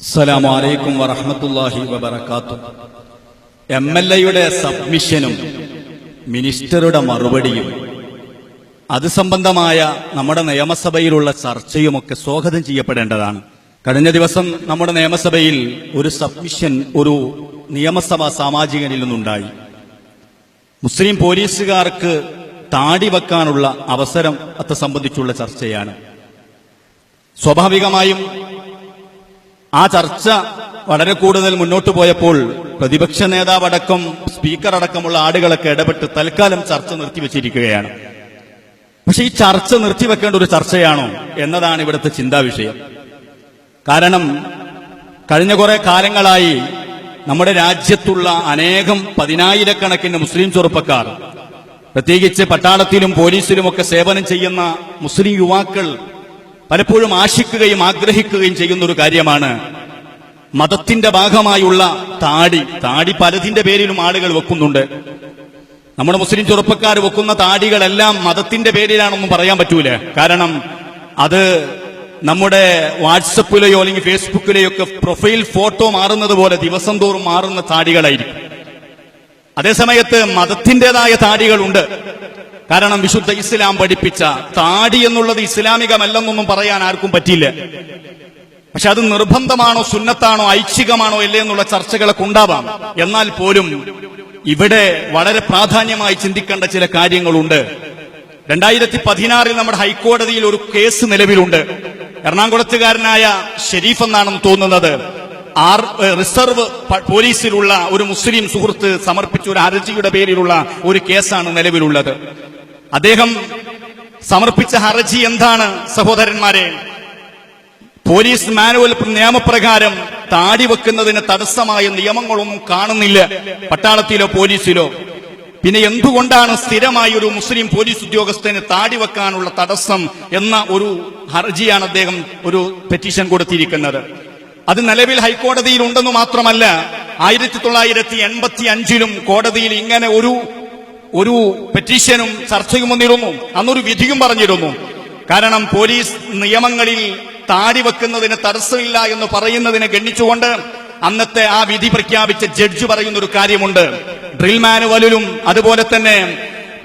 അസ്സലാമു അലൈക്കും വറഹ്മത്തുള്ളാഹി വബറകാത്തു. എം എൽ എയുടെ സബ്മിഷനും മിനിസ്റ്ററുടെ മറുപടിയും അത് സംബന്ധമായ നമ്മുടെ നിയമസഭയിലുള്ള ചർച്ചയുമൊക്കെ സ്വാഗതം ചെയ്യപ്പെടേണ്ടതാണ്. കഴിഞ്ഞ ദിവസം നമ്മുടെ നിയമസഭയിൽ ഒരു സബ്മിഷൻ ഒരു നിയമസഭാ സാമാജികനിൽ നിന്നുണ്ടായി. മുസ്ലിം പോലീസുകാർക്ക് താടി വെക്കാനുള്ള അവസരം അത് സംബന്ധിച്ചുള്ള ചർച്ചയാണ്. സ്വാഭാവികമായും ആ ചർച്ച വളരെ കൂടുതൽ മുന്നോട്ട് പോയപ്പോൾ പ്രതിപക്ഷ നേതാവ് അടക്കം സ്പീക്കർ അടക്കമുള്ള ആടുകളൊക്കെ ഇടപെട്ട് തൽക്കാലം ചർച്ച നിർത്തിവെച്ചിരിക്കുകയാണ് പക്ഷെ ഈ ചർച്ച നിർത്തിവെക്കേണ്ട ഒരു ചർച്ചയാണോ എന്നതാണ് ഇവിടുത്തെ ചിന്താ വിഷയം. കാരണം കഴിഞ്ഞ കുറെ കാലങ്ങളായി നമ്മുടെ രാജ്യത്തുള്ള അനേകം പതിനായിരക്കണക്കിന് മുസ്ലിം ചെറുപ്പക്കാർ പ്രത്യേകിച്ച് പട്ടാളത്തിലും പോലീസിലുമൊക്കെ സേവനം ചെയ്യുന്ന മുസ്ലിം യുവാക്കൾ പലപ്പോഴും ആശിക്കുകയും ആഗ്രഹിക്കുകയും ചെയ്യുന്ന ഒരു കാര്യമാണ് മതത്തിന്റെ ഭാഗമായുള്ള താടി. താടി പലതിന്റെ പേരിലും ആളുകൾ വെക്കുന്നുണ്ട്. നമ്മുടെ മുസ്ലിം ചെറുപ്പക്കാർ വെക്കുന്ന താടികളെല്ലാം മതത്തിന്റെ പേരിലാണെന്നും പറയാൻ പറ്റൂല. കാരണം അത് നമ്മുടെ വാട്സപ്പിലെയോ അല്ലെങ്കിൽ ഫേസ്ബുക്കിലെയോ ഒക്കെ പ്രൊഫൈൽ ഫോട്ടോ മാറുന്നത് പോലെ ദിവസം തോറും മാറുന്ന താടികളായിരിക്കും. അതേസമയത്ത് മതത്തിന്റെതായ താടികളുണ്ട്. കാരണം വിശുദ്ധ ഇസ്ലാം പഠിപ്പിച്ച താടി എന്നുള്ളത് ഇസ്ലാമികമല്ലെന്നൊന്നും പറയാൻ ആർക്കും പറ്റിയില്ല. പക്ഷെ അത് നിർബന്ധമാണോ സുന്നത്താണോ ഐച്ഛികമാണോ അല്ലേ എന്നുള്ള ചർച്ചകളൊക്കെ ഉണ്ടാവാം. എന്നാൽ പോലും ഇവിടെ വളരെ പ്രാധാന്യമായി ചിന്തിക്കേണ്ട ചില കാര്യങ്ങളുണ്ട്. രണ്ടായിരത്തി പതിനാറിൽ നമ്മുടെ ഹൈക്കോടതിയിൽ ഒരു കേസ് നിലവിലുണ്ട്. എറണാകുളത്തുകാരനായ ഷെരീഫ് എന്നാണെന്ന് തോന്നുന്നത്. ആർ റിസർവ് പോലീസിലുള്ള ഒരു മുസ്ലിം സുഹൃത്ത് സമർപ്പിച്ച ഒരു ഹർജിയുടെ പേരിലുള്ള ഒരു കേസാണ് നിലവിലുള്ളത്. അദ്ദേഹം സമർപ്പിച്ച ഹർജി എന്താണ് സഹോദരന്മാരെ? പോലീസ് മാനുവൽ നിയമപ്രകാരം താടി വെക്കുന്നതിന് തടസ്സമായ നിയമങ്ങളൊന്നും കാണുന്നില്ല പട്ടാളത്തിലോ പോലീസിലോ. പിന്നെ എന്തുകൊണ്ടാണ് സ്ഥിരമായി ഒരു മുസ്ലിം പോലീസ് ഉദ്യോഗസ്ഥന് താടി വെക്കാനുള്ള തടസ്സം എന്ന ഒരു ഹർജിയാണ് അദ്ദേഹം ഒരു പെറ്റീഷൻ കൊടുത്തിരിക്കുന്നത്. അത് നിലവിൽ ഹൈക്കോടതിയിൽ ഉണ്ടെന്ന് മാത്രമല്ല ആയിരത്തി തൊള്ളായിരത്തി എൺപത്തി അഞ്ചിലും കോടതിയിൽ ഇങ്ങനെ ഒരു ഒരു പെറ്റീഷനും ചർച്ചയും വന്നിരുന്നു അന്നൊരു വിധിയും പറഞ്ഞിരുന്നു. കാരണം പോലീസ് നിയമങ്ങളിൽ താടി വെക്കുന്നതിന് തടസ്സമില്ല എന്ന് പറയുന്നതിനെ ഗണ്ണിച്ചുകൊണ്ട് അന്നത്തെ ആ വിധി പ്രഖ്യാപിച്ച ജഡ്ജ് പറയുന്ന ഒരു കാര്യമുണ്ട്. ഡ്രിൽ മാനുവലിലും അതുപോലെ തന്നെ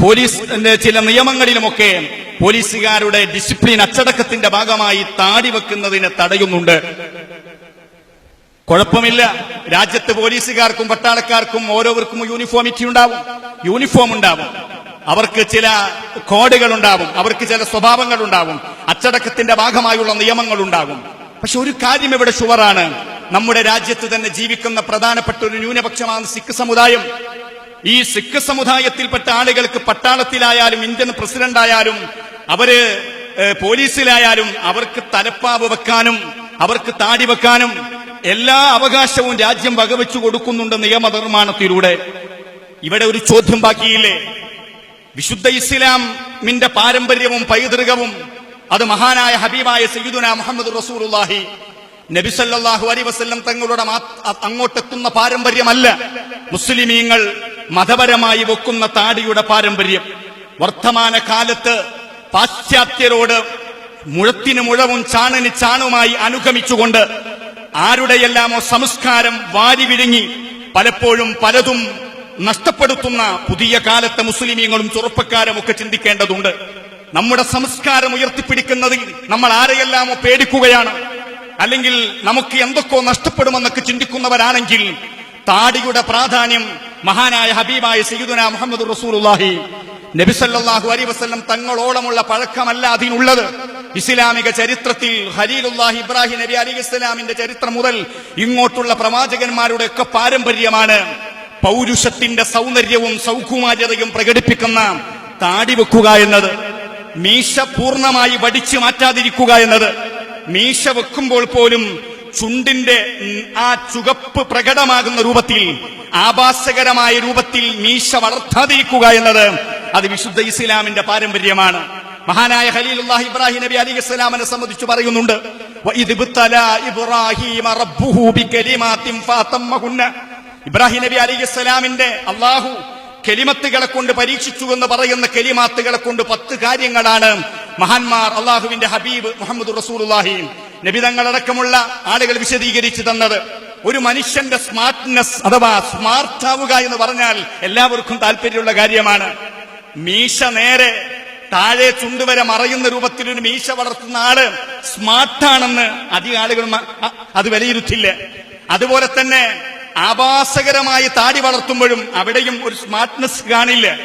പോലീസിന്റെ ചില നിയമങ്ങളിലുമൊക്കെ പോലീസുകാരുടെ ഡിസിപ്ലിൻ അച്ചടക്കത്തിന്റെ ഭാഗമായി താടി വെക്കുന്നതിനെ തടയുന്നുണ്ട്. കുഴപ്പമില്ല. രാജ്യത്ത് പോലീസുകാർക്കും പട്ടാളക്കാർക്കും ഓരോവർക്കും യൂണിഫോമിറ്റി ഉണ്ടാവും. യൂണിഫോം ഉണ്ടാവും. അവർക്ക് ചില കോഡുകൾ ഉണ്ടാവും. അവർക്ക് ചില സ്വഭാവങ്ങൾ ഉണ്ടാവും. അച്ചടക്കത്തിന്റെ ഭാഗമായുള്ള നിയമങ്ങൾ ഉണ്ടാകും. പക്ഷെ ഒരു കാര്യം ഇവിടെ ഷുവറാണ് നമ്മുടെ രാജ്യത്ത് തന്നെ ജീവിക്കുന്ന പ്രധാനപ്പെട്ട ഒരു ന്യൂനപക്ഷമാണ് സിഖ് സമുദായം. ഈ സിഖ് സമുദായത്തിൽപ്പെട്ട ആളുകൾക്ക് പട്ടാളത്തിലായാലും ഇന്ത്യൻ പ്രസിഡന്റ് ആയാലും അവർ പോലീസിലായാലും അവർക്ക് തലപ്പാവ് വെക്കാനും അവർക്ക് താടി വെക്കാനും എല്ലാ അവകാശവും രാജ്യം വകവെച്ചു കൊടുക്കുന്നുണ്ട് നിയമനിർമ്മാണത്തിലൂടെ. ഇവിടെ ഒരു ചോദ്യം ബാക്കിയില്ലേ? വിശുദ്ധ ഇസ്ലാമിന്റെ പാരമ്പര്യവും പൈതൃകവും അത് മഹാനായ ഹബീബായ സയ്യിദുന മുഹമ്മദ് റസൂലുള്ളാഹി നബിസല്ലാഹു അലൈഹി വസല്ലം തങ്ങളുടെ അങ്ങോട്ടെത്തുന്ന പാരമ്പര്യമല്ല. മുസ്ലിമീങ്ങൾ മതപരമായി വെക്കുന്ന താടിയുടെ പാരമ്പര്യം. വർത്തമാന കാലത്ത് പാശ്ചാത്യരോട് മുഴത്തിന് മുഴവും ചാണിന് ചാണുമായി അനുഗമിച്ചുകൊണ്ട് ആരുടെയെല്ലാമോ സംസ്കാരം വാരി വിഴുങ്ങി പലപ്പോഴും പലതും നഷ്ടപ്പെടുത്തുന്ന പുതിയ കാലത്തെ മുസ്ലിമീങ്ങളും ചെറുപ്പക്കാരും ഒക്കെ ചിന്തിക്കേണ്ടതുണ്ട്. നമ്മുടെ സംസ്കാരം ഉയർത്തിപ്പിടിക്കുന്നതിൽ നമ്മൾ ആരെയെല്ലാമോ പേടിക്കുകയാണ്. അല്ലെങ്കിൽ നമുക്ക് എന്തൊക്കെയോ നഷ്ടപ്പെടുമെന്നൊക്കെ ചിന്തിക്കുന്നവരാണെങ്കിൽ താടിയുടെ പ്രാധാന്യം മഹാനായ ഹബീബായ സയ്യിദുന മുഹമ്മദ് റസൂലുള്ളാഹി നബിസല്ലാഹു അലൈഹി വസല്ലം തങ്ങളോളമുള്ള പഴക്കമല്ല അതിനുള്ളത്. ഇസ്ലാമിക ചരിത്രത്തിൽ ഹലീലുല്ലാഹി ഇബ്രാഹിം നബി അലി ഇസ്ലാമിന്റെ ചരിത്രം മുതൽ ഇങ്ങോട്ടുള്ള പ്രവാചകന്മാരുടെ ഒക്കെ പാരമ്പര്യമാണ് പൗരുഷത്തിന്റെ സൗന്ദര്യവും സൗകുമാര്യതയും പ്രകടിപ്പിക്കുന്ന താടി വെക്കുക എന്നത് മീശ പൂർണമായി വടിച്ചു മാറ്റാതിരിക്കുക എന്നത്. മീശ വെക്കുമ്പോൾ പോലും ചുണ്ടിന്റെ ആ ചുകപ്പ് പ്രകടമാകുന്ന രൂപത്തിൽ ആഭാസകരമായ രൂപത്തിൽ മീശ വളർത്താതിരിക്കുക എന്നത് അത് വിശുദ്ധ ഇസ്ലാമിന്റെ പാരമ്പര്യമാണ്. മഹാനായ ഖലീലുല്ലാഹി ഇബ്രാഹിം നബി അലി ഇസ്ലാമിനെ സംബന്ധിച്ച് പറയുന്നുണ്ട്. "വഇദ് ഇബ്തലാ ഇബ്രാഹീമ റബ്ബുഹു ബികലിമാത്തിൻ ഇബ്രാഹിം നബി അലി ഇസ്ലാമിന്റെ അള്ളാഹു കെലിമത്തുകളെ കൊണ്ട് പരീക്ഷിച്ചു എന്ന് പറയുന്ന കെലിമാത്തുകളെ കൊണ്ട് പത്ത് കാര്യങ്ങളാണ് മഹാന്മാർ അള്ളാഹുവിന്റെ ഹബീബ് മുഹമ്മദ് റസൂലുള്ളാഹി നബിതങ്ങളടക്കമുള്ള ആളുകൾ വിശദീകരിച്ചു തന്നത്. ഒരു മനുഷ്യന്റെ സ്മാർട്ട്നെസ് അഥവാ സ്മാർട്ട് ആവുക എന്ന് പറഞ്ഞാൽ എല്ലാവർക്കും താല്പര്യമുള്ള കാര്യമാണ്. മീശ നേരെ താഴെ ചുണ്ടുവരെ മറയുന്ന രൂപത്തിൽ ഒരു മീശ വളർത്തുന്ന ആൾ സ്മാർട്ടാണെന്ന് അധികം ആളുകൾ അത് വിലയിരുത്തില്ല. അതുപോലെ തന്നെ ആഭാസകരമായി താടി വളർത്തുമ്പോഴും അവിടെയും ഒരു സ്മാർട്ട്നെസ് കാണില്ല.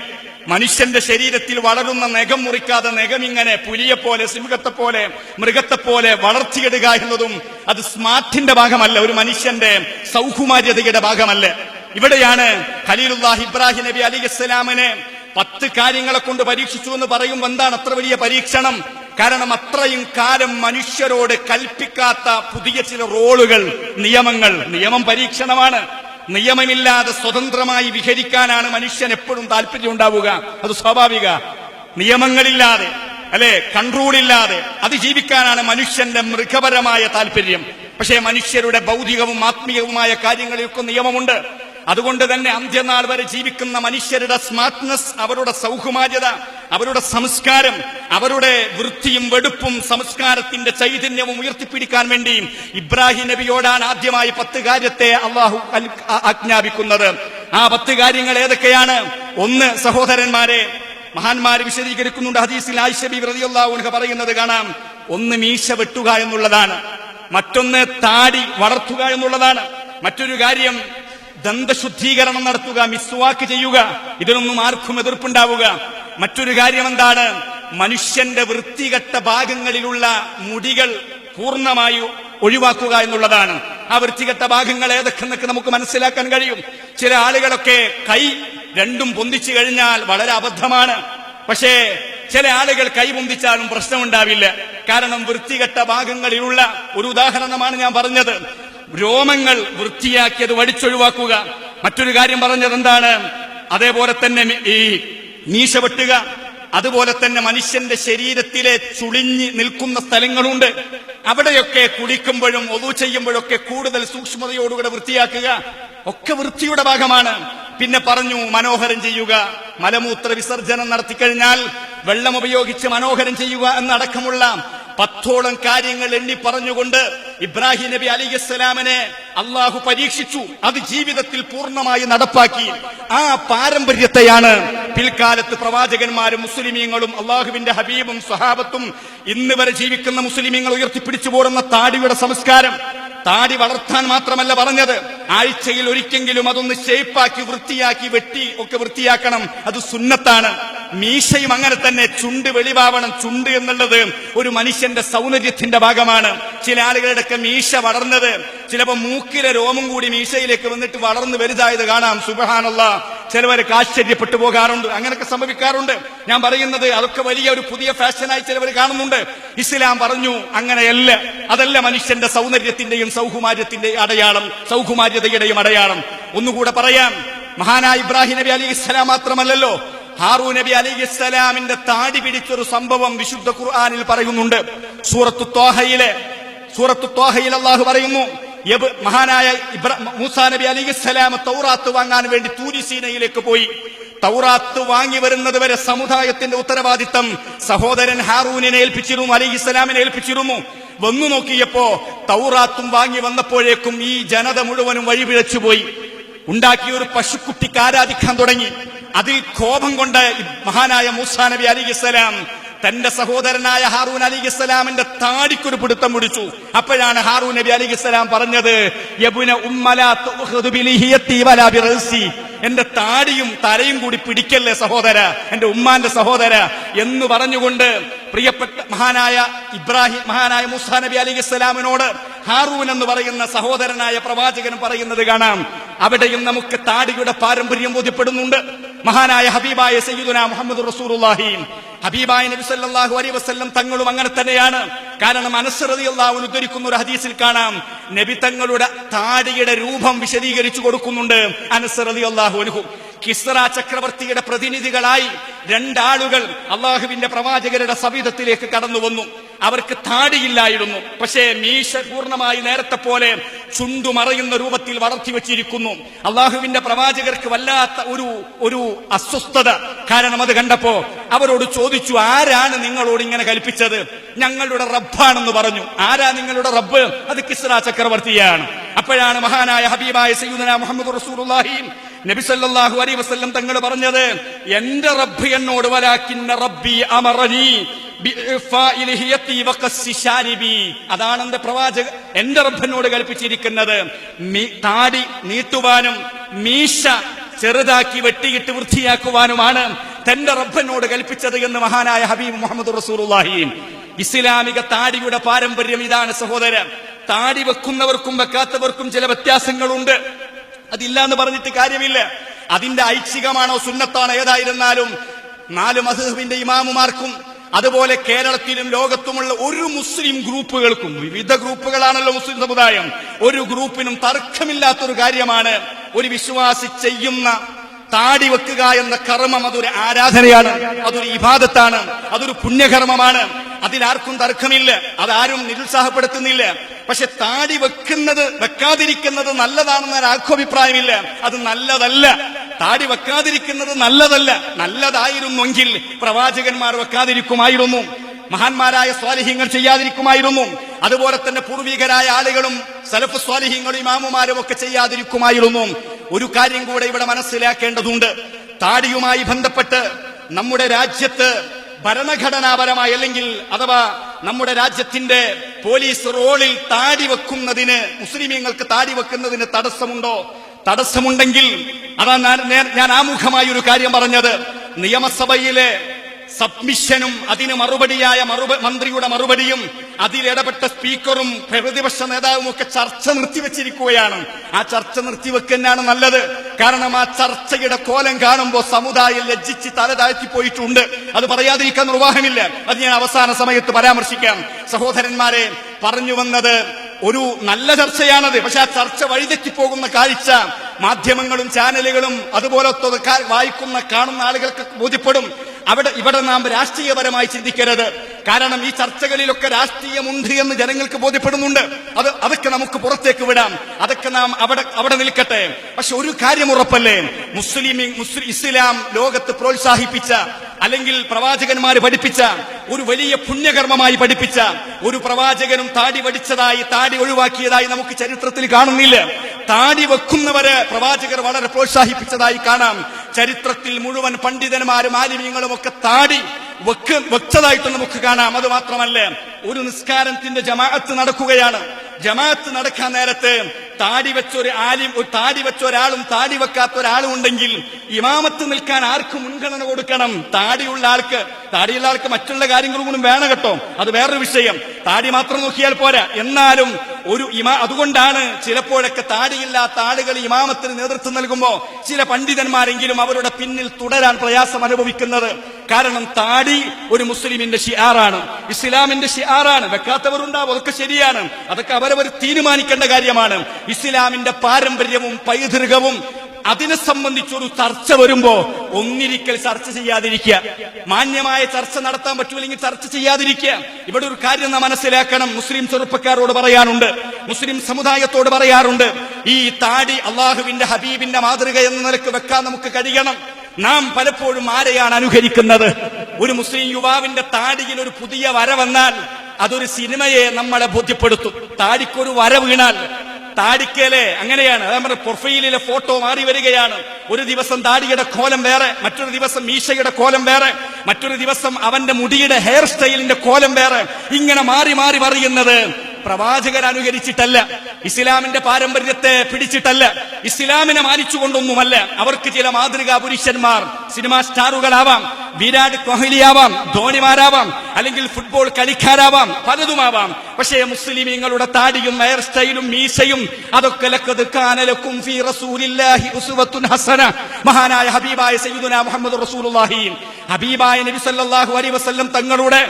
മനുഷ്യന്റെ ശരീരത്തിൽ വളരുന്ന നഖം മുറിക്കാതെ നഖം ഇങ്ങനെ പുലിയെ പോലെ സിംഹത്തെ പോലെ മൃഗത്തെ പോലെ വളർത്തിയിടുക എന്നതും അത് സ്മാർട്ടിന്റെ ഭാഗമല്ല ഒരു മനുഷ്യന്റെ സൗകുമാര്യതയുടെ ഭാഗമല്ല. ഇവിടെയാണ് ഖലീലുല്ലാഹ് ഇബ്രാഹിം നബി അലി ഇസ്ലാമിനെ പത്ത് കാര്യങ്ങളെ കൊണ്ട് പരീക്ഷിച്ചു എന്ന് പറയുമ്പോൾ എന്താണ് അത്ര വലിയ പരീക്ഷണം? കാരണം അത്രയും കാലം മനുഷ്യരോട് കൽപ്പിക്കാത്ത പുതിയ ചില റോളുകൾ നിയമങ്ങൾ. നിയമം പരീക്ഷണമാണ്. നിയമമില്ലാതെ സ്വതന്ത്രമായി വിഹരിക്കാനാണ് മനുഷ്യൻ എപ്പോഴും താല്പര്യം ഉണ്ടാവുക. അത് സ്വാഭാവിക. നിയമങ്ങളില്ലാതെ അല്ലെ? അത് ജീവിക്കാനാണ് മനുഷ്യന്റെ മൃഗപരമായ താല്പര്യം. പക്ഷേ മനുഷ്യരുടെ ഭൗതികവും ആത്മീയവുമായ കാര്യങ്ങളിലൊക്കെ നിയമമുണ്ട്. അതുകൊണ്ട് തന്നെ അന്ത്യനാൾ വരെ ജീവിക്കുന്ന മനുഷ്യരുടെ സ്മാർട്ട്നെസ് അവരുടെ സൗഹുമാര്യത അവരുടെ സംസ്കാരം അവരുടെ വൃത്തിയും വെടുപ്പും സംസ്കാരത്തിന്റെ ചൈതന്യവും ഉയർത്തിപ്പിടിക്കാൻ വേണ്ടി ഇബ്രാഹിം നബിയോടാണ് ആദ്യമായി പത്ത് കാര്യത്തെ അള്ളാഹു ആജ്ഞാപിക്കുന്നത്. ആ പത്ത് കാര്യങ്ങൾ ഏതൊക്കെയാണ്? ഒന്ന് സഹോദരന്മാരെ മഹാന്മാർ വിശദീകരിക്കുന്നുണ്ട് ഹദീസിൽ ആയിഷബി റളിയല്ലാഹു പറയുന്നത് കാണാം. ഒന്ന് മീശ വെട്ടുക എന്നുള്ളതാണ്. മറ്റൊന്ന് താടി വളർത്തുക എന്നുള്ളതാണ്. മറ്റൊരു കാര്യം ദന്തശുദ്ധീകരണം നടത്തുക മിസ്വാക്ക് ചെയ്യുക ഇതിനൊന്നും ആർക്കും എതിർപ്പുണ്ടാവുക. മറ്റൊരു കാര്യം എന്താണ് മനുഷ്യന്റെ വൃത്തികെട്ട ഭാഗങ്ങളിലുള്ള മുടികൾ പൂർണമായി ഒഴിവാക്കുക എന്നുള്ളതാണ്. ആ വൃത്തികെട്ട ഭാഗങ്ങൾ ഏതൊക്കെന്നൊക്കെ നമുക്ക് മനസ്സിലാക്കാൻ കഴിയും. ചില ആളുകളൊക്കെ കൈ രണ്ടും പൊന്തിച്ചു കഴിഞ്ഞാൽ വളരെ അബദ്ധമാണ്. പക്ഷേ ചില ആളുകൾ കൈ പൊന്തിച്ചാലും പ്രശ്നമുണ്ടാവില്ല. കാരണം വൃത്തികെട്ട ഭാഗങ്ങളിലുള്ള ഒരു ഉദാഹരണമാണ് ഞാൻ പറഞ്ഞത്. രോമങ്ങൾ വൃത്തിയാക്കി അത് വടിച്ചൊഴിവാക്കുക. മറ്റൊരു കാര്യം പറഞ്ഞത് എന്താണ് അതേപോലെ തന്നെ ഈ മീശ വെട്ടുക അതുപോലെ തന്നെ മനുഷ്യന്റെ ശരീരത്തിലെ ചുളിഞ്ഞ് നിൽക്കുന്ന സ്ഥലങ്ങളുണ്ട്. അവിടെയൊക്കെ കുളിക്കുമ്പോഴും ഒതു ചെയ്യുമ്പോഴൊക്കെ കൂടുതൽ സൂക്ഷ്മതയോടുകൂടെ വൃത്തിയാക്കുക. ഒക്കെ വൃത്തിയുടെ ഭാഗമാണ്. പിന്നെ പറഞ്ഞു മനോഹരം ചെയ്യുക. മലമൂത്ര വിസർജനം നടത്തിക്കഴിഞ്ഞാൽ വെള്ളം ഉപയോഗിച്ച് മനോഹരം ചെയ്യുക എന്നടക്കമുള്ള പത്തോളം കാര്യങ്ങൾ എണ്ണി പറഞ്ഞുകൊണ്ട് ഇബ്രാഹിം നബി അലി ഇസ്ലാമിനെ അള്ളാഹു പരീക്ഷിച്ചു. അത് ജീവിതത്തിൽ പൂർണമായി നടപ്പാക്കി. ആ പാരമ്പര്യത്തെയാണ് പിൽക്കാലത്ത് പ്രവാചകന്മാരും മുസ്ലിമീങ്ങളും അള്ളാഹുവിന്റെ ഹബീബും സഹാബത്തും ഇന്ന് വരെ ജീവിക്കുന്ന മുസ്ലിമീങ്ങൾ ഉയർത്തിപ്പിടിച്ചു പോരുന്ന താടിയുടെ സംസ്കാരം. താടി വളർത്താൻ മാത്രമല്ല പറഞ്ഞത്. ആഴ്ചയിൽ ഒരിക്കെങ്കിലും അതൊന്ന് ഷേപ്പാക്കി വൃത്തിയാക്കി വെട്ടി ഒക്കെ വൃത്തിയാക്കണം. അത് സുന്നത്താണ്. മീശയും അങ്ങനെ തന്നെ ചുണ്ട് വെളിവാവണം ചുണ്ട് എന്നുള്ളത് ഒരു മനുഷ്യന്റെ സൗന്ദര്യത്തിന്റെ ഭാഗമാണ്. ചില ആളുകളുടെയൊക്കെ മീശ വളർന്നത് ചിലപ്പോൾ മൂക്കിലെ രോമം കൂടി മീശയിലേക്ക് വന്നിട്ട് വളർന്നു വലുതായത് കാണാം സുബഹാനുള്ള ചിലവരൊക്കെ ആശ്ചര്യപ്പെട്ടു പോകാറുണ്ട് അങ്ങനെയൊക്കെ സംഭവിക്കാറുണ്ട്. ഞാൻ പറയുന്നത് അതൊക്കെ വലിയ ഒരു പുതിയ ഫാഷനായി ചിലവർ കാണുന്നുണ്ട്. ഇസ്ലാം പറഞ്ഞു അങ്ങനെയല്ല. അതല്ല മനുഷ്യന്റെ സൗന്ദര്യത്തിന്റെയും സൗകുമാര്യത്തിന്റെയും അടയാളം സൗകുമാര്യതയുടെയും അടയാളം. ഒന്നുകൂടെ പറയാം മഹാനായ ഇബ്രാഹിം നബി അലി ഇസ്ലാം മാത്രമല്ലല്ലോ ഹാറൂ നബി അലി ഇസ്ലാമിന്റെ താടി പിടിച്ചൊരു സംഭവം വിശുദ്ധ ഖുർആാനിൽ പറയുന്നുണ്ട്. സൂറത്തു തോഹയിലെ സൂറത്തു തോഹയിൽ അള്ളാഹു പറയുന്നു മഹാനായ മൂസാ നബി അലി ഇസ്ലാം തൗറാത്ത് വാങ്ങാൻ വേണ്ടി തൂരിസീനയിലേക്ക് പോയി. തൗറാത്ത് വാങ്ങി വരുന്നത് വരെ സമുദായത്തിന്റെ ഉത്തരവാദിത്തം സഹോദരൻ ഹാറൂനിനെ ഏൽപ്പിച്ചിരുന്നു അലി ഇസ്ലാമിനെ ഏൽപ്പിച്ചിരുന്നു. വന്നു നോക്കിയപ്പോ തൗറാത്തും വാങ്ങി വന്നപ്പോഴേക്കും ഈ ജനത മുഴുവനും വഴിപിഴച്ചുപോയി. ഉണ്ടാക്കിയ ഒരു പശുക്കുട്ടിക്ക് ആരാധിക്കാൻ തുടങ്ങി. അതിൽ കോപം കൊണ്ട് മഹാനായ മൂസാ നബി അലി ഇസ്ലാം തന്റെ സഹോദരനായ ഹാറൂൻ അലി ഇസ്ലാമിന്റെ താടിക്കൊരു പിടുത്തം പിടിച്ചു. അപ്പോഴാണ് ഹാറൂൻ നബി അലി ഇസ്ലാം പറഞ്ഞത്. എന്റെ താടിയും തലയും കൂടി പിടിക്കല്ലേ സഹോദര എന്റെ ഉമ്മാന്റെ സഹോദര എന്ന് പറഞ്ഞുകൊണ്ട് പ്രിയപ്പെട്ട മഹാനായ ഇബ്രാഹിം മഹാനായ മുസാ നബി അലി ഇസ്ലാമിനോട് ഹാറൂൻ എന്ന് പറയുന്ന സഹോദരനായ പ്രവാചകൻ പറയുന്നത് കാണാം. അവിടെയും നമുക്ക് താടിയുടെ പാരമ്പര്യം ബോധ്യപ്പെടുന്നുണ്ട്. മഹാനായ ഹബീബായ സയ്യിദുന മുഹമ്മദ് റസൂലുള്ളാഹി. ഹബീബായ നബി സല്ലല്ലാഹു അലൈഹി വസല്ലം തങ്ങളും അങ്ങനെ തന്നെയാണ്. കാരണം അനസ് റളിയല്ലാഹു അൻഹു ഉദ്ധരിക്കുന്ന ഒരു ഹദീസിൽ കാണാം. നബി തങ്ങളുടെ താടിയുടെ രൂപം വിശദീകരിച്ചു കൊടുക്കുന്നുണ്ട് അനസ് റളിയല്ലാഹു അൻഹു. കിസ്റ ചക്രവർത്തിയുടെ പ്രതിനിധികളായി രണ്ടാളുകൾ അള്ളാഹുവിന്റെ പ്രവാചകരുടെ സവിധത്തിലേക്ക് കടന്നു വന്നു അവർക്ക് താടിയില്ലായിരുന്നു. പക്ഷേ മീശ പൂർണമായി നേരത്തെ പോലെ ചുണ്ടു മറയുന്ന രൂപത്തിൽ വളർത്തി വെച്ചിരിക്കുന്നു. അള്ളാഹുവിന്റെ പ്രവാചകർക്ക് വല്ലാത്ത ഒരു ഒരു അസ്വസ്ഥത. കാരണം അത് കണ്ടപ്പോ അവരോട് ചോദിച്ചു ആരാണ് നിങ്ങളോട് ഇങ്ങനെ കൽപ്പിച്ചത്? ഞങ്ങളുടെ റബ്ബാണെന്ന് പറഞ്ഞു. ആരാ നിങ്ങളുടെ റബ്ബ്? അത് കിസ്ര ചക്രവർത്തിയാണ്. അപ്പോഴാണ് മഹാനായ ഹബീബായ സയ്യുദന മുഹമ്മദ് റസൂലുള്ളാഹി നബി സല്ലല്ലാഹു വസ്ല്ലം തങ്ങൾ പറഞ്ഞത് എന്റെ റബ്ബ് എന്നോട് വലാക്കിന്ന റബ്ബി അമറനി. അതാണ് എന്റെ പ്രവാചക എന്റെ റബ്ബനോട് കൽപ്പിച്ചിരിക്കുന്നത്. താടി നീട്ടുവാനും മീശ ചെറുതാക്കി വെട്ടിയിട്ട് വൃത്തിയാക്കുവാനുമാണ് തന്റെ റബ്ബനോട് കൽപ്പിച്ചത് എന്ന് മഹാനായ ഹബീബ് മുഹമ്മദ് റസൂലുള്ളാഹി. ഇസ്ലാമിക താടിയുടെ പാരമ്പര്യം ഇതാണ് സഹോദരൻ. താടി വെക്കുന്നവർക്കും വെക്കാത്തവർക്കും ചില വ്യത്യാസങ്ങളുണ്ട്. അതില്ല എന്ന് പറഞ്ഞിട്ട് കാര്യമില്ല. അതിന്റെ ഐച്ഛികമാണോ സുന്നത്താണോ ഏതായിരുന്നാലും നാല് മസഹബിന്റെ ഇമാമുമാർക്കും അതുപോലെ കേരളത്തിലും ലോകത്തുമുള്ള ഒരു മുസ്ലിം ഗ്രൂപ്പുകൾക്കും വിവിധ ഗ്രൂപ്പുകളാണല്ലോ മുസ്ലിം സമുദായം ഒരു ഗ്രൂപ്പിനും തർക്കമില്ലാത്തൊരു കാര്യമാണ് ഒരു വിശ്വാസി ചെയ്യുന്ന താടി വെക്കുക എന്ന കർമ്മം അതൊരു ആരാധനയാണ് അതൊരു ഇബാദത്താണ് അതൊരു പുണ്യകർമ്മമാണ്. അതിലാർക്കും തർക്കമില്ല. അതാരും നിരുത്സാഹപ്പെടുത്തുന്നില്ല. പക്ഷെ താടി വെക്കുന്നത് വെക്കാതിരിക്കുന്നത് നല്ലതാണെന്ന് ഒരു അഭിപ്രായമില്ല അത് നല്ലതല്ല. താടി വെക്കാതിരിക്കുന്നത് നല്ലതല്ല. നല്ലതായിരുന്നെങ്കിൽ പ്രവാചകന്മാർ വെക്കാതിരിക്കുമായിരുന്നു. മഹാന്മാരായ സ്വാലിഹ്യങ്ങൾ ചെയ്യാതിരിക്കുമായിരുന്നു. അതുപോലെ തന്നെ പൂർവികരായ ആളുകളും സലഫ് സ്വാലിഹ്യങ്ങളും ഇമാമുമാരും ഒക്കെ ചെയ്യാതിരിക്കുമായിരുന്നു. ഒരു കാര്യം കൂടെ ഇവിടെ മനസ്സിലാക്കേണ്ടതുണ്ട്. താടിയുമായി ബന്ധപ്പെട്ട് നമ്മുടെ രാജ്യത്ത് ഭരണഘടനാപരമായി അല്ലെങ്കിൽ അഥവാ നമ്മുടെ രാജ്യത്തിന്റെ പോലീസ് റോളിൽ താടി വെക്കുന്നതിന് മുസ്ലിമീങ്ങൾക്ക് താടി വെക്കുന്നതിന് തടസ്സമുണ്ടോ? തടസ്സമുണ്ടെങ്കിൽ അതാ ഞാൻ ആമുഖമായ ഒരു കാര്യം പറഞ്ഞത്. നിയമസഭയിലെ സബ്മിഷനും അതിന് മറുപടിയായ മന്ത്രിയുടെ മറുപടിയും അതിലിടപെട്ട സ്പീക്കറും പ്രതിപക്ഷ നേതാവും ഒക്കെ ചർച്ച നിർത്തിവെച്ചിരിക്കുകയാണ്. ആ ചർച്ച നിർത്തിവെക്കുന്നതാണ് നല്ലത്. കാരണം ആ ചർച്ചയുടെ കോലം കാണുമ്പോൾ സമുദായം ലജ്ജിച്ച് തല താഴ്ത്തിപ്പോയിട്ടുണ്ട് അത് പറയാതിരിക്കാൻ നിർവാഹമില്ല. അത് ഞാൻ അവസാന സമയത്ത് പരാമർശിക്കാം. സഹോദരന്മാരെ പറഞ്ഞു വന്നത് ഒരു നല്ല ചർച്ചയാണത്. പക്ഷെ ആ ചർച്ച വഴിതെറ്റിപ്പോകുന്ന കാഴ്ച മാധ്യമങ്ങളും ചാനലുകളും അതുപോലത്തെ വായിക്കുന്ന കാണുന്ന ആളുകൾക്ക് ബോധ്യപ്പെടും. അവിടെ ഇവിടെ നാം രാഷ്ട്രീയപരമായി ചിന്തിക്കരുത്. കാരണം ഈ ചർച്ചകളിലൊക്കെ രാഷ്ട്രീയമുണ്ട് എന്ന് ജനങ്ങൾക്ക് ബോധ്യപ്പെടുന്നുണ്ട്. അത് അതൊക്കെ നമുക്ക് പുറത്തേക്ക് വിടാം. അതൊക്കെ നാം അവിടെ അവിടെ നിൽക്കട്ടെ. പക്ഷെ ഒരു കാര്യം ഉറപ്പല്ലേ? മുസ്ലിം ഇസ്ലാം ലോകത്ത് പ്രോത്സാഹിപ്പിച്ച അല്ലെങ്കിൽ പ്രവാചകന്മാർ പഠിപ്പിച്ച ഒരു വലിയ പുണ്യകർമ്മമായി പഠിപ്പിച്ച ഒരു പ്രവാചകനും താടി വടിച്ചതായി താടി ഒഴിവാക്കിയതായി നമുക്ക് ചരിത്രത്തിൽ കാണുന്നില്ല. താടി വെക്കുന്നവരെ പ്രവാചകർ വളരെ പ്രോത്സാഹിപ്പിച്ചതായി കാണാം. ചരിത്രത്തിൽ മുഴുവൻ പണ്ഡിതന്മാരും ആലിമ്യങ്ങളും ഒക്കെ താടി വെക്ക് വെച്ചതായിട്ട് നമുക്ക് കാണാം. അത് മാത്രമല്ല ഒരു നിസ്കാരത്തിന്റെ ജമാഅത്ത് നടക്കുകയാണ്. ജമാഅത്ത് നടക്കാൻ നേരത്ത് താടി വെച്ച ഒരു ആലിം താടി വെച്ച ഒരാളും താടി വെക്കാത്ത ഒരാളും ഉണ്ടെങ്കിൽ ഇമാമത്ത് നിൽക്കാൻ ആർക്ക് മുൻഗണന കൊടുക്കണം. താടിയുള്ള ആൾക്ക് താടിയുള്ള ആൾക്ക് മറ്റുള്ള കാര്യങ്ങളും കൂടി വേണം കേട്ടോ. അത് വേറൊരു വിഷയം. താടി മാത്രം നോക്കിയാൽ പോരാ. എന്നാലും ഒരു ഇമാ അതുകൊണ്ടാണ് ചിലപ്പോഴൊക്കെ താടിയില്ലാത്ത ആളുകൾ ഇമാമത്തിന് നേതൃത്വം നൽകുമ്പോൾ ചില പണ്ഡിതന്മാരെങ്കിലും അവരുടെ പിന്നിൽ തുടരാൻ പ്രയാസം അനുഭവിക്കുന്നത്. കാരണം താടി ഒരു മുസ്ലിമിന്റെ ഷിയാറാണ് ഇസ്ലാമിന്റെ ഷിയാറാണ് വെക്കാത്തവരുണ്ടാവും. അതൊക്കെ ശരിയാണ്. അതൊക്കെ അവരവർ തീരുമാനിക്കേണ്ട കാര്യമാണ്. ഇസ്ലാമിന്റെ പാരമ്പര്യവും പൈതൃകവും അതിനെ സംബന്ധിച്ചൊരു ചർച്ച വരുമ്പോ ഒന്നിരിക്കൽ ചർച്ച ചെയ്യാതിരിക്കുക. മാന്യമായ ചർച്ച നടത്താൻ പറ്റൂല്ലെങ്കിൽ ചർച്ച ചെയ്യാതിരിക്കുക. ഇവിടെ ഒരു കാര്യം നാം മനസ്സിലാക്കണം. മുസ്ലിം ചെറുപ്പക്കാരോട് പറയാനുണ്ട്. മുസ്ലിം സമുദായത്തോട് പറയാറുണ്ട്. ഈ താടി അള്ളാഹുവിന്റെ ഹബീബിന്റെ മാതൃക എന്ന നിലയ്ക്ക് വെക്കാൻ നമുക്ക് കഴിയണം. നാം പലപ്പോഴും ആരെയാണ് അനുകരിക്കുന്നത്? ഒരു മുസ്ലിം യുവാവിന്റെ താടിയിൽ ഒരു പുതിയ വര വന്നാൽ അതൊരു സിനിമയെ നമ്മളെ ബോധ്യപ്പെടുത്തും. താടിക്കൊരു വര വീണാൽ താടിക്കലെ അങ്ങനെയാണ്. അതാ പറഞ്ഞ പ്രൊഫൈലിലെ ഫോട്ടോ മാറി വരികയാണ്. ഒരു ദിവസം താടിയുടെ കോലം വേറെ മറ്റൊരു ദിവസം മീശയുടെ കോലം വേറെ മറ്റൊരു ദിവസം അവന്റെ മുടിയുടെ ഹെയർ സ്റ്റൈലിന്റെ കോലം വേറെ. ഇങ്ങനെ മാറി മാറി പറയുന്നത് പ്രവാചകർ അനുകരിച്ചിട്ടല്ല ഇസ്ലാമിന്റെ പാരമ്പര്യത്തെ പിടിച്ചിട്ടല്ല. ഇസ്ലാമിനെ മാനിച്ചുകൊണ്ടൊന്നുമല്ല. അവർക്ക് ചില മാതൃകാ പുരുഷന്മാർ സിനിമാ സ്റ്റാറുകളാവാം വിരാട് കോഹ്ലിയാവാം ധോണിമാരാവാം അല്ലെങ്കിൽ ഫുട്ബോൾ കളിക്കാരാവാം പലതുമാവാം. പക്ഷേ മുസ്ലിമീങ്ങളുടെ താടിയും ഹെയർ സ്റ്റൈലും മീശയും അതൊക്കെ റസൂലില്ലാഹി ഹസന. മഹാനായ ഹബീബായ സയ്യിദുന മുഹമ്മദ് റസൂലുള്ളാഹി. ഹബീബായ നബി സല്ലല്ലാഹു അലൈഹി വസല്ലം തങ്ങളുടെ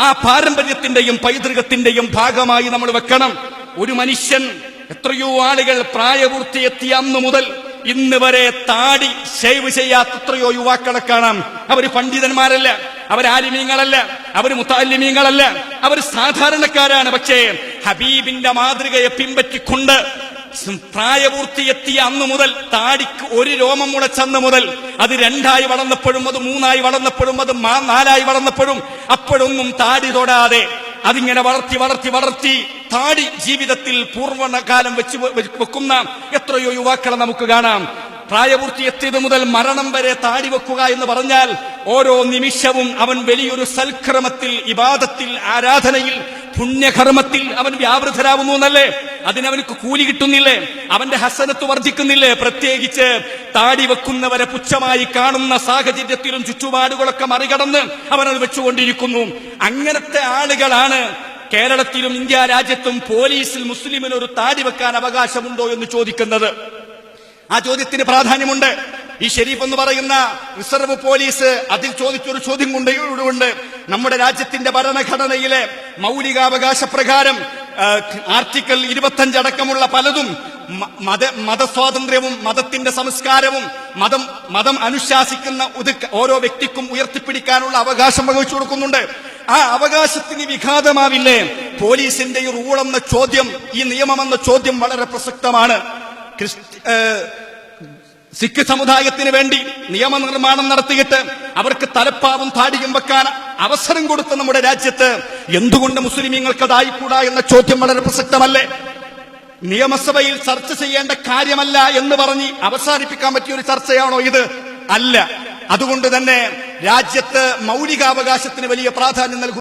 ആ പാരമ്പര്യത്തിന്റെയും പൈതൃകത്തിന്റെയും ഭാഗമായി നമ്മൾ വെക്കണം. ഒരു മനുഷ്യൻ എത്രയോ ആളുകൾ പ്രായപൂർത്തിയെത്തിയ അന്ന് മുതൽ ഇന്ന് വരെ താടി ഷേവ് ചെയ്യാത്ത എത്രയോ യുവാക്കളെ കാണാം. അവർ പണ്ഡിതന്മാരല്ല അവർ ആലിമീങ്ങളല്ല അവർ മുത്താലിമീങ്ങളല്ല അവർ സാധാരണക്കാരാണ്. പക്ഷേ ഹബീബിന്റെ മാതൃകയെ പിൻപറ്റിക്കൊണ്ട് പ്രായപൂർത്തിയെത്തിയ അന്ന് മുതൽ താടിക്ക് ഒരു രോമം മുളച്ചന്ന് മുതൽ അത് രണ്ടായി വളർന്നപ്പോഴും അത് മൂന്നായി വളർന്നപ്പോഴും അത് നാലായി വളർന്നപ്പോഴും അപ്പോഴൊന്നും താടി തൊടാതെ അതിങ്ങനെ വളർത്തി വളർത്തി വളർത്തി താടി ജീവിതത്തിൽ പൂർവകാലം വെച്ച് വെക്കുന്ന എത്രയോ യുവാക്കളെ നമുക്ക് കാണാം. പ്രായപൂർത്തിയെത്തിയത് മുതൽ മരണം വരെ താടി വെക്കുക എന്ന് പറഞ്ഞാൽ ഓരോ നിമിഷവും അവൻ വലിയൊരു സൽക്രമത്തിൽ ഇബാദത്തിൽ ആരാധനയിൽ പുണ്യകർമ്മത്തിൽ അവൻ വ്യാപൃതരാകുന്നു എന്നല്ലേ? അതിനവനക്ക് കൂലി കിട്ടുന്നില്ലേ? അവന്റെ ഹസനത്ത് വർദ്ധിക്കുന്നില്ലേ? പ്രത്യേകിച്ച് താടി വെക്കുന്നവരെ പുച്ഛമായി കാണുന്ന സാഹചര്യത്തിലും ചുറ്റുപാടുകളൊക്കെ മറികടന്ന് അവനത് വെച്ചുകൊണ്ടിരിക്കുന്നു. അങ്ങനത്തെ ആളുകളാണ് കേരളത്തിലും ഇന്ത്യ രാജ്യത്തും പോലീസിൽ മുസ്ലിമിന് ഒരു താടി വെക്കാൻ അവകാശമുണ്ടോ എന്ന് ചോദിക്കുന്നത്. ആ ചോദ്യത്തിന് പ്രാധാന്യമുണ്ട്. ഈ ഷെരീഫ് എന്ന് പറയുന്ന റിസർവ് പോലീസ് അതിൽ ചോദിച്ചൊരു ചോദ്യം കൊണ്ട് കൊണ്ട് നമ്മുടെ രാജ്യത്തിന്റെ ഭരണഘടനയിലെ മൗലികാവകാശ പ്രകാരം ആർട്ടിക്കിൾ ഇരുപത്തഞ്ച് അടക്കമുള്ള പലതും മത മതസ്വാതന്ത്ര്യവും മതത്തിന്റെ സംസ്കാരവും മതം മതം അനുശാസിക്കുന്ന ഓരോ വ്യക്തിക്കും ഉയർത്തിപ്പിടിക്കാനുള്ള അവകാശം വഹിച്ചു കൊടുക്കുന്നുണ്ട്. ആ അവകാശത്തിന് വിഘാതമാവില്ലേ? പോലീസിന്റെ ഈ റൂൾ എന്ന ചോദ്യം ഈ നിയമം എന്ന ചോദ്യം വളരെ പ്രസക്തമാണ്. ക്രിസ്ത്യ സിഖ് സമുദായത്തിന് വേണ്ടി നിയമനിർമ്മാണം നടത്തിയിട്ട് അവർക്ക് തലപ്പാവും താടിയും വെക്കാൻ അവസരം കൊടുത്ത നമ്മുടെ രാജ്യത്ത് എന്തുകൊണ്ട് മുസ്ലിമീങ്ങൾക്ക് അതായിക്കൂടാ എന്ന ചോദ്യം വളരെ പ്രസക്തമല്ലേ? നിയമസഭയിൽ ചർച്ച ചെയ്യേണ്ട കാര്യമല്ല എന്ന് പറഞ്ഞ് അവസാനിപ്പിക്കാൻ പറ്റിയ ഒരു ചർച്ചയാണോ ഇത്? അല്ല. അതുകൊണ്ട് തന്നെ രാജ്യത്ത് മൗലികാവകാശത്തിന് വലിയ പ്രാധാന്യം നൽകുന്നു